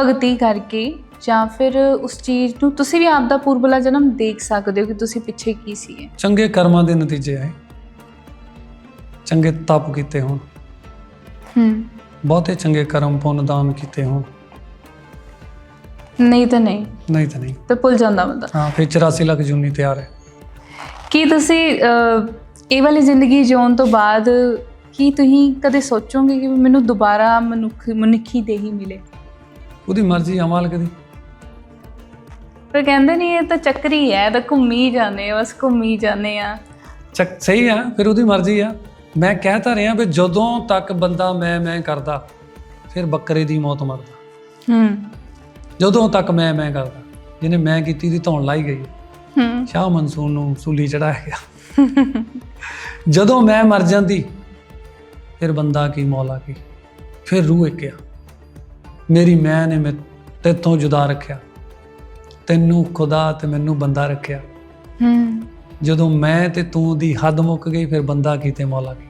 ਭਗਤੀ ਕਰਕੇ ਜਾਂ ਫਿਰ ਉਸ ਚੀਜ਼ ਨੂੰ ਤੁਸੀਂ ਵੀ ਆਪ ਦਾ ਪੂਰਬਲਾ ਜਨਮ ਦੇਖ ਸਕਦੇ ਹੋ ਕਿ ਤੁਸੀਂ ਪਿੱਛੇ ਕੀ ਸੀਗੇ ਚੰਗੇ ਕਰਮਾਂ ਦੇ ਨਤੀਜੇ ਆਏ। ਚੰਗੇ ਤਪ ਕੀਤੇ ਹੋਣ। ਹੂੰ। ਬਹੁਤੇ ਚੰਗੇ ਕਰਮ ਪੁੰਨ ਦਾਨ ਕੀਤੇ ਹੋਣ। ਨਹੀਂ ਤਾਂ ਨਹੀਂ। ਨਹੀਂ ਤਾਂ ਨਹੀਂ। ਤੇ ਭੁੱਲ ਜਾਂਦਾ ਬੰਦਾ। ਹਾਂ ਫਿਰ 84 ਲੱਖ ਜੂਨੀ ਤਿਆਰ ਹੈ। ਕੀ ਤੁਸੀਂ ਇਹ ਵਾਲੀ ਜ਼ਿੰਦਗੀ ਜਿਉਣ ਤੋਂ ਬਾਅਦ ਕੀ ਤੁਸੀਂ ਕਦੇ ਸੋਚੋਗੇ ਕਿ ਮੈਨੂੰ ਦੁਬਾਰਾ ਮਨੁੱਖ ਮਨੁੱਖੀ ਦੇਹੀ ਮਿਲੇ? ਉਹਦੀ ਮਰਜ਼ੀ ਆ ਮਾਲਕ ਦੀ। ਪਰ ਕਹਿੰਦੇ ਨਹੀਂ ਇਹ ਤਾਂ ਚੱਕਰੀ ਹੈ ਇਹ ਤਾਂ ਘੁੰਮੀ ਜਾਂਦੇ ਆ ਬਸ ਘੁੰਮੀ ਜਾਂਦੇ ਆ। ਚੱਕ ਸਹੀ ਆ ਫਿਰ ਉਹਦੀ ਮਰਜ਼ੀ ਆ। ਮੈਂ ਕਹਿ ਤਾਂ ਰਿਹਾ ਵੀ ਜਦੋਂ ਤੱਕ ਬੰਦਾ ਮੈਂ ਮੈਂ ਕਰਦਾ ਫਿਰ ਬੱਕਰੇ ਦੀ ਮੌਤ ਮਰਦਾ। ਹੂੰ। ਜਦੋਂ ਤੱਕ ਮੈਂ ਮੈਂ ਕਰਦਾ ਜਿਹਨੇ ਮੈਂ ਕੀਤੀ ਦੀ ਧੌਣ ਲਾਈ ਗਈ। ਹੂੰ। ਸ਼ਾਹ ਮਨਸੂਰ ਨੂੰ ਸੂਲੀ ਚੜਾਇਆ ਗਿਆ। ਜਦੋਂ ਮੈਂ ਮਰ ਜਾਂਦੀ ਫਿਰ ਬੰਦਾ ਕੀ ਮੌਲਾ ਕੀ ਫਿਰ ਰੂਹ ਇੱਕ ਆ। ਮੇਰੀ ਮੈਂ ਨੇ ਮੈਂ ਤੇਥੋਂ ਜੁਦਾ ਰੱਖਿਆ। ਤੈਨੂੰ ਖੁਦਾ ਤੇ ਮੈਨੂੰ ਬੰਦਾ ਰੱਖਿਆ। ਹੂੰ। ਜਦੋਂ ਮੈਂ ਤੇ ਤੂੰ ਦੀ ਹੱਦ ਮੁੱਕ ਗਈ ਫਿਰ ਬੰਦਾ ਕੀ ਤੇ ਮੌਲਾ ਕੀ?